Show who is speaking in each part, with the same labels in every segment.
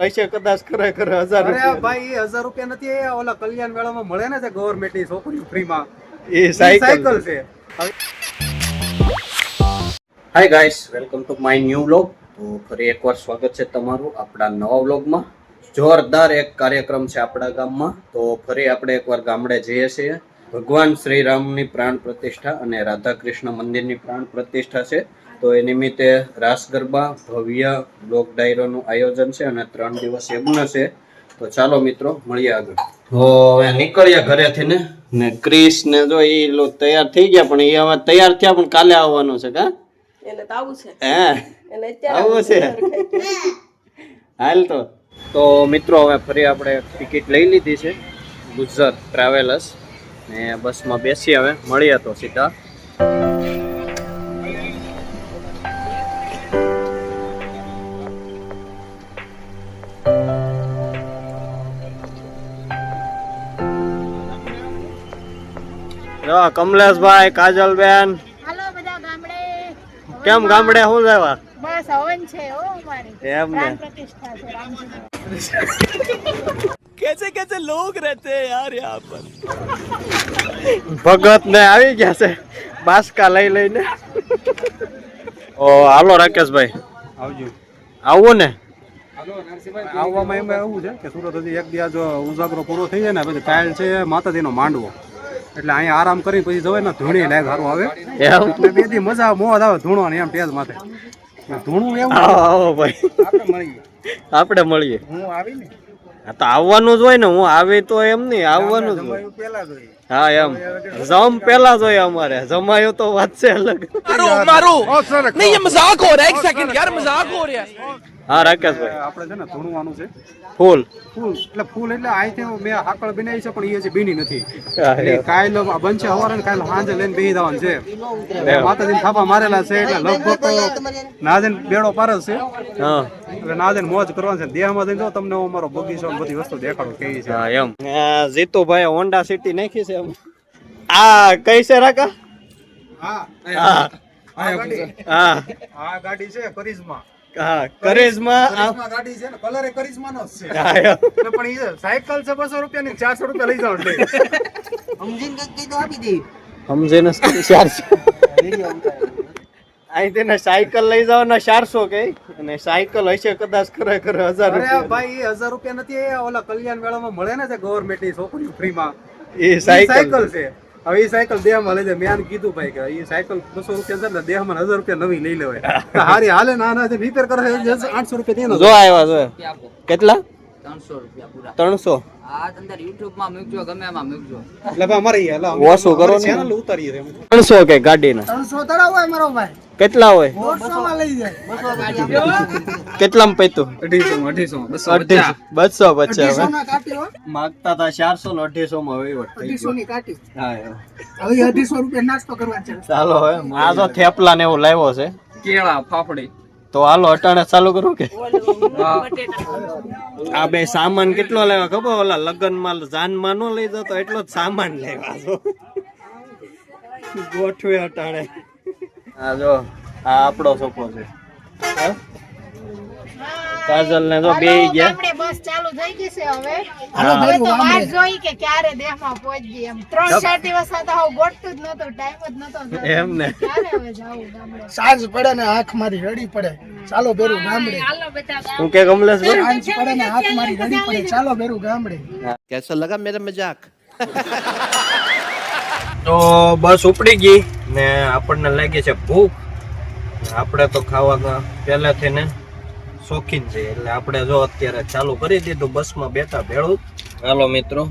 Speaker 1: હશે કદાચ ખરેખર હજાર
Speaker 2: ભાઈ એ હજાર રૂપિયા નથી ઓલા કલ્યાણ મેળામાં મળે ને છે ગવર્મેન્ટની છોકરીઓ ફ્રીમાં
Speaker 1: એ સાયકલ
Speaker 2: છે.
Speaker 1: Hi guys welcome to my new vlog તો ફરી એકવાર સ્વાગત છે તમારું આપણા નવા વ્લોગમાં જોરદાર એક કાર્યક્રમ છે આપણા ગામમાં. તો ફરી આપણે એકવાર ગામડે જઈએ છીએ. ભગવાન શ્રી રામની પ્રાણ પ્રતિષ્ઠા અને રાધા કૃષ્ણ મંદિરની પ્રાણ પ્રતિષ્ઠા છે. તો એ નિમિત્તે રાસ ગરબા ભવ્ય બ્લોક ડાયરોનું આયોજન છે અને ત્રણ દિવસ યજ્ઞ છે. તો ચાલો મિત્રો મળીએ આગળ. તો હવે નીકળ્યા ઘરેથી ને ને ક્રિસ ને જો એ લો તૈયાર થઈ ગયા પણ એ હવે તૈયાર થયા પણ કાલે આવવાનું છે કા?
Speaker 3: એને તો આવું છે.
Speaker 1: હે?
Speaker 3: એને અત્યારે
Speaker 1: આવું છે? હાલ તો. તો મિત્રો હવે ફરી આપણે ટિકિટ લઈ લીધી છે ગુજરાત ટ્રાવેલર્સ. ને બસમાં બેસી હવે. મળીએ તો સીધા. જો કમલેશભાઈ કાજલબેન.
Speaker 4: હાલો બધા ગામડે.
Speaker 1: કેમ ગામડે? શું જવા
Speaker 4: બસ હવન છે ઓ અમારી.
Speaker 1: એમ ને.
Speaker 4: પ્રતિષ્ઠા છે રામજીની
Speaker 1: ભગત ને આવી ગયા છે. બાસકા લઈ લઈને. ઓ હાલો રાકેશભાઈ.
Speaker 2: આવજો.
Speaker 1: આવો ને.
Speaker 2: આવવામાં એમાં એવું છે કે સુરત હજી એક દિવસ જો ઉજાગરો પૂરો થઈ જાય ને પછી ટાયલ છે માતાજીનો માંડવો. એટલે અહીંયા આરામ કરી પછી જવાય ને ધૂણી લાયક સારું આવે. એટલે બે દી મજા મોજ આવે ધૂણવાની એમ ટેજ માથે. ધૂણું એવું
Speaker 1: આવો આવો ભાઈ.
Speaker 2: આપણે મળીએ.
Speaker 1: આપણે મળીએ.
Speaker 2: હું આવી ને
Speaker 1: હા તો આવવાનું જ હોય ને હું આવી તો એમ નહીં આવવાનું જ હોય. હા એમ. જમ પેલા જ હોય અમારે. જમાયો તો વાત છે અલગ. હા રાકેશભાઈ.
Speaker 2: આપણે છે ને ધૂણવાનું છે.
Speaker 1: ફૂલ.
Speaker 2: ફૂલ. એટલે ફૂલ એટલે અહીંથી મેં હાકળ બનાવી છે પણ એ હજી બીની નથી. કાયલ બનશે સવારે ને કાલ સાંજે લઈને બેહી દેવાનું છે. માતાજી થાપા મારેલા છે એટલે લગભગ નાજન બેડો પાર જ છે.
Speaker 1: હા.
Speaker 2: એટલે નાજન મોજ કરવાનું છે. દેહમાં જઈને જો તમને હું અમારો બગીચો બધી વસ્તુ દેખાડો કેવી છે.
Speaker 1: હા એમ. જીતુભાઈ હોન્ડા સિટી નાખી છે એમ. આ કઈ છે રાકા?
Speaker 2: હા
Speaker 1: હા.
Speaker 2: આ
Speaker 1: હા.
Speaker 2: આ ગાડી છે કરિશ્મા.
Speaker 1: હા કરેજમાં આ-
Speaker 2: ગાડી છે ને કલર એ કરિશ્માનો જ છે.
Speaker 1: હા, એમ.
Speaker 2: એટલે પણ એ સાયકલ છે બસો રૂપિયા ની ચારસો રૂપિયા લઈ જાવ એટલે
Speaker 1: સમજે ને ચારસો. અહીં તેને સાયકલ લઈ જવાના ચારસો કે અને સાયકલ હશે કદાચ ખરેખર હજાર
Speaker 2: અરે
Speaker 1: રૂપિયા.
Speaker 2: ભાઈ એ હજાર રૂપિયા નથી ઓલા કલ્યાણ મેળામાં મળે ને છે ગવર્મેન્ટની છોકરીઓ ફ્રીમાં.
Speaker 1: એ સાયકલ
Speaker 2: છે. હવે એ સાયકલ દેહમાં લઈ જાય. મેં કીધું ભાઈ કે એ સાયકલ બસો રૂપિયા છે ને દેહમાં હજાર રૂપિયા નવી લઈ લેવાય. હારી હાલે ના ના રિપેર કરે આઠસો રૂપિયા દેનો
Speaker 1: જો આવ્યા જો કેટલા?
Speaker 5: ત્રણસો રૂપિયા પૂરા.
Speaker 1: ત્રણસો.
Speaker 5: આ અંદર યુટ્યુબમાં મૂકજો ગમે એમાં મૂકજો.
Speaker 2: એટલે ભાઈ અમારે ઈ
Speaker 1: ઓછું કરો ને.
Speaker 2: ચેનલ ઉતારીએ છે
Speaker 1: ત્રણસો કે ગાડી ના
Speaker 4: ત્રણસો તળાવ હોય મારો ભાઈ.
Speaker 1: કેટલા હોય?
Speaker 4: કેટલા માં લઈ જાય.
Speaker 1: કેટલામાં પૈતું?
Speaker 5: અઢીસો અઢીસો. બસો
Speaker 1: પચાસ માગતા હતા ચારસો ને અઢીસો માં વહીવટ
Speaker 4: અઢીસો ની હવે અઢીસો રૂપિયા નાસ્તો કરવા
Speaker 1: ચાલો હવે આ તો થેપલા ને એવું લાવ્યો છે.
Speaker 5: કેળા ફાફડી.
Speaker 1: તો હાલો અટાણે ચાલુ કરું કે? આ બે સામાન કેટલો લેવા ખબર ઓલા લગ્નમાં જાનમાં નો લઈ જતો એટલો જ સામાન લેવા ગોઠવે અટાણે. આ જો આ આપણો સોફો છે. હે? કાજલ ને તો બે ગયા.
Speaker 4: ગામડે બસ ચાલુ થઈ ગઈ છે હવે. હવે તો વાટ જોઈ કે ક્યારે દેહમાં પહોંચી એમ. ત્રણ ચાર દિવસ આ તો ગોઠતું જ નતું ટાઈમ જ નતો
Speaker 1: એમ ને.
Speaker 4: ક્યારે હવે જાવું ગામડે?
Speaker 6: સાંજ પડે ને આંખ મારી રડી પડે. ચાલો બેરું ગામડે.
Speaker 1: હું કે કમલેશભાઈ
Speaker 6: સાંજ પડે ને આંખ મારી રડી પડે. ચાલો બેરું ગામડે.
Speaker 1: તો બસ ઉપડી ગઈ. ને આપણને લાગી છે ભૂખ. આપણે તો ખાવા પહેલેથી ને શોખીન છે. એટલે આપણે જો અત્યારે ચાલુ કરી દીધું બસમાં બેઠા ભેળું. હાલો મિત્રો.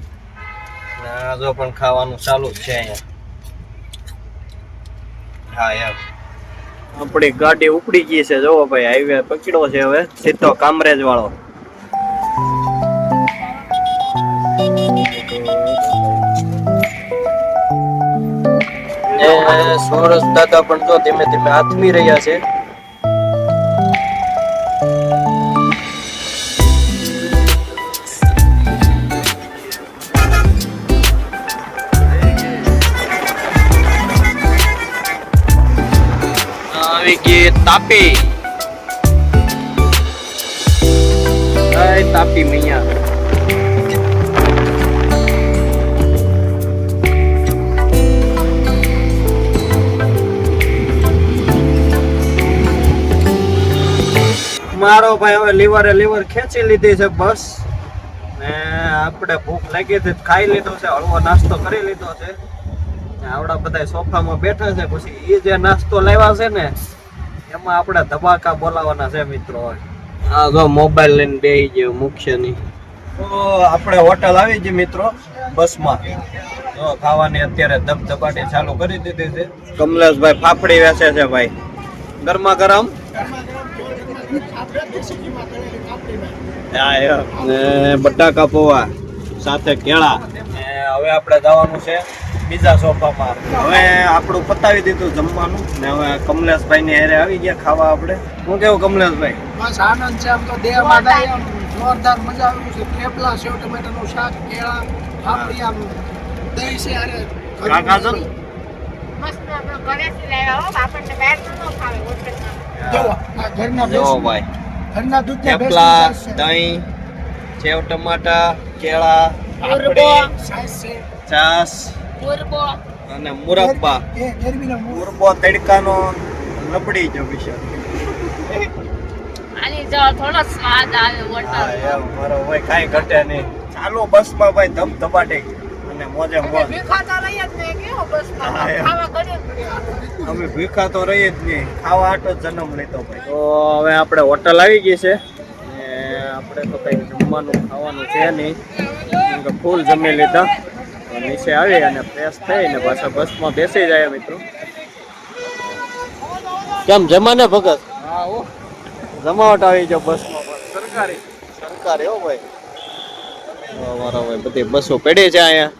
Speaker 1: જો પણ ખાવાનું ચાલુ જ છે અહીંયા. હા યાર આપણી ગાડી ઉપડી ગઈ છે. જોવો ભાઈ હાઈવે પકડ્યો છે હવે. સીધો કામરેજ વાળો સુરજ દાદા પણ જો ધીમે ધીમે આથમી રહ્યા છે. આવી ગઈ તાપી. તાપી મૈયા. મારો ભાઈ હવે લીવરે લીવર ખેંચી લીધી છે બસ. ને આપણે ભૂખ લાગી હતી ખાઈ લીધો છે હળવો નાસ્તો કરી લીધો છે. આવડા બધા સોફામાં બેઠા છે પછી એ જે નાસ્તો લાવ્યા છે ને એમાં આપણે ધબાકા બોલાવાના છે મિત્રો. હા જો મોબાઈલ લઈને બેહી ગયો મુખ્યની તો આપણે હોટલ આવી ગઈ મિત્રો બસમાં. જો ખાવાની અત્યારે ધબધબાટી ચાલુ કરી દીધી છે. કમલેશભાઈ ફાફડી વેચે છે ભાઈ. ગરમા ગરમ. બટાકા પૌવા સાથે કેળા. હવે આપણે જવાનું છે બીજા સોફામાં. હવે આપણું પતાવી દીધું જમવાનું. ને હવે કમલેશભાઈ ની હેરે આવી ગયા ખાવા આપણે. હું કેવું કમલેશભાઈ?
Speaker 6: બસ આનંદ છે આમ તો દેહ માતા જોરદાર મજા આવી છે. થેપલા સેવ ટમેટાનું શાક કેળા આપણી આમ દહીં છે અરે
Speaker 1: કાકા છો?
Speaker 4: મસ્ત આપણે ઘરેથી લાવ્યા હો આપણને બહાર ન ખાવે હોટલમાં.
Speaker 6: જો આ ઘરના
Speaker 1: જો ભાઈ.
Speaker 6: ઘરના દૂધના
Speaker 1: થેપલા દહીં સેવ ટમાટા કેળા
Speaker 6: છે
Speaker 1: છાસ અને મુરબ્બા. મુરબો તડકાનો લપડી જ
Speaker 4: અભિષેક થોડો સ્વાદ આવે
Speaker 1: મારો ભાઈ કાંઈ ઘટે નહીં. ચાલો બસમાં ભાઈ ધમ ધપાટી અને મોજે મોજ.
Speaker 4: ભીખાતા રહીએ જ નહીં કેવો બસમાં ખાવા કરીએ
Speaker 1: અમે ભીખા તો રહીએ જ નહીં. ખાવા આટો જ જન્મ લેતો ભાઈ. તો હવે આપણે હોટલ આવી ગઈ છે. ને આપણે તો કંઈ જમવાનું ખાવાનું છે નહીં. ફૂલ જમી લીધા. નીચે આવી અને ફ્રેશ થઈને પાછા બસમાં બેસી જાય મિત્રો. કેમ જમાને ભગત?
Speaker 5: હા ઓ
Speaker 1: જમાવટ આવી જાવ બસમાં સરકારી. સરકારી હો ભાઈ. તો ભાઈ બધી બસો પડે છે અહીંયા.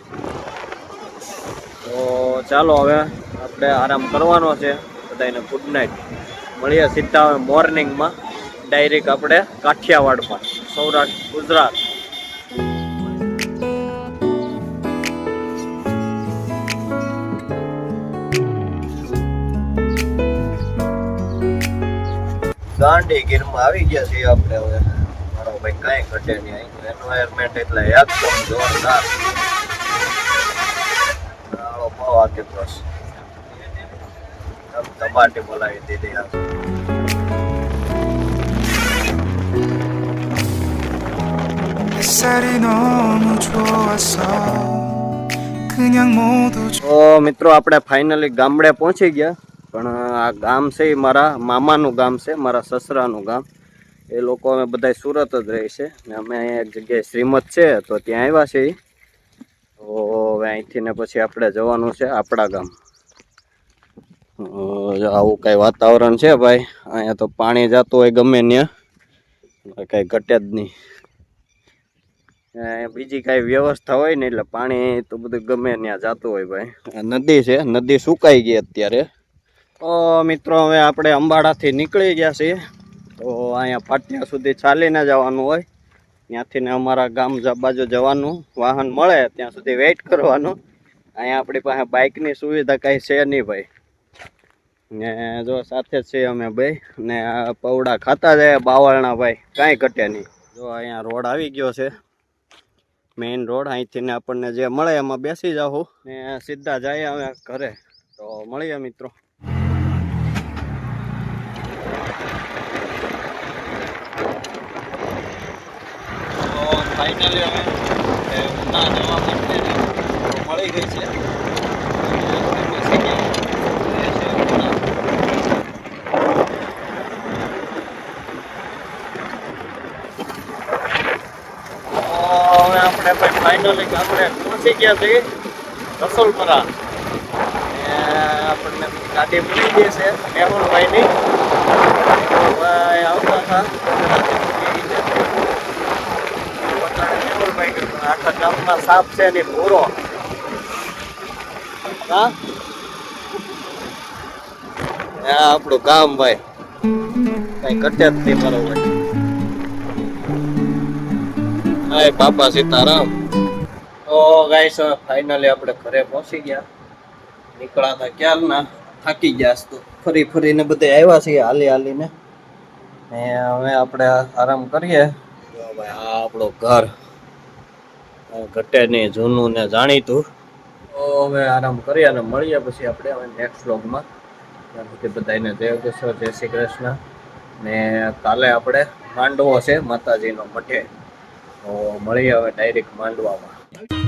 Speaker 1: તો ચાલો હવે આપણે આરામ કરવાનો છે. બધાને ગુડ નાઇટ મળીએ સીધા હવે મોર્નિંગમાં ડાયરેક્ટ આપણે કાઠિયાવાડમાં. સૌરાષ્ટ્ર, ગુજરાત. દાંડી ગીરમાં આવી ગયા છીએ આપણે હવે. મારો ભાઈ કાંઈ ઘટે નહીં. એન્વાયરમેન્ટ એટલે એકદમ જોરદાર. આખે બસ ટમાટે બોલાવી દીધી મિત્રો આપણે ફાઇનલી ગામડે પહોંચી ગયા. પણ આ ગામ છે એ મારા મામાનું ગામ છે મારા સસરાનું ગામ. એ લોકો અમે બધા સુરત જ રહે છે. અને અમે એક જગ્યાએ શ્રીમત છે તો ત્યાં આવ્યા છે એ તો અહીંથી ને પછી આપણે જવાનું છે આપણા ગામ. આવું કઈ વાતાવરણ છે ભાઈ, અહીંયા તો પાણી જતું હોય ગમે ત્યાં. કઈ ઘટે જ નહીં. બીજી કાંઈ વ્યવસ્થા હોય ને એટલે પાણી તો બધું ગમે ત્યાં જતું હોય ભાઈ. નદી છે, નદી સુકાઈ ગઈ અત્યારે. તો મિત્રો હવે આપણે અંબાડાથી નીકળી ગયા છીએ. તો અહીંયા પાટિયા સુધી ચાલીને જવાનું હોય. ત્યાંથી ને અમારા ગામ બાજુ જવાનું, વાહન મળે ત્યાં સુધી વેઇટ કરવાનું. અહીંયા આપણી પાસે બાઇકની સુવિધા કાંઈ છે નહીં ભાઈ. ને જો સાથે છીએ અમે ભાઈ ને આ પૌડા ખાતા જાય બાવળના ભાઈ, કાંઈ ઘટે નહીં. જો અહીંયા રોડ આવી ગયો છે. મેઇન રોડ, અહીંથી ને આપણને જે મળે એમાં બેસી જાઉં ને સીધા જઈએ અમે ઘરે. તો મળીએ મિત્રો તો ફાઇનલી હવે એ ઉના જવા માટે મળી ગઈ છે આપણે બેસી ગયા. એ છે ઉના. તો હવે આપણે ભાઈ ફાઇનલી આપણે પહોંચી ગયા છીએ રસોલપરા ને આપણને ગાડી મળી ગઈ છે મેહુલભાઈની ભાઈ આવતા હતા મેહુલભાઈ કે આખા ગામમાં સાપ છે ને હા? આપણું ગામ ભાઈ. કઈ ઘટે જ નહીં મારો ભાઈ. હાય બાપા સીતારામ. તો ગાઈસ ફાઇનલી આપણે ઘરે પહોંચી ગયા. નીકળ્યા નીકળાતા ક્યારના? થાકી ગયા તો. ફરી ફરીને બધે આવ્યા છીએ હાલી હાલીને. ને હવે આપણે આરામ કરીએ. આ આપણું ઘર. ઘટે નહીં જૂનું ને જાણીતું. તો હવે આરામ કરીએ અને મળીએ પછી આપણે હવે નેક્સ્ટ વ્લોગમાં ત્યાં સુધી બધાને જય કૃષ્ણ જય શ્રી કૃષ્ણ. ને કાલે આપણે માંડવો છે, માતાજીનો મઠે. તો મળીએ હવે ડાયરેક્ટ માંડવામાં.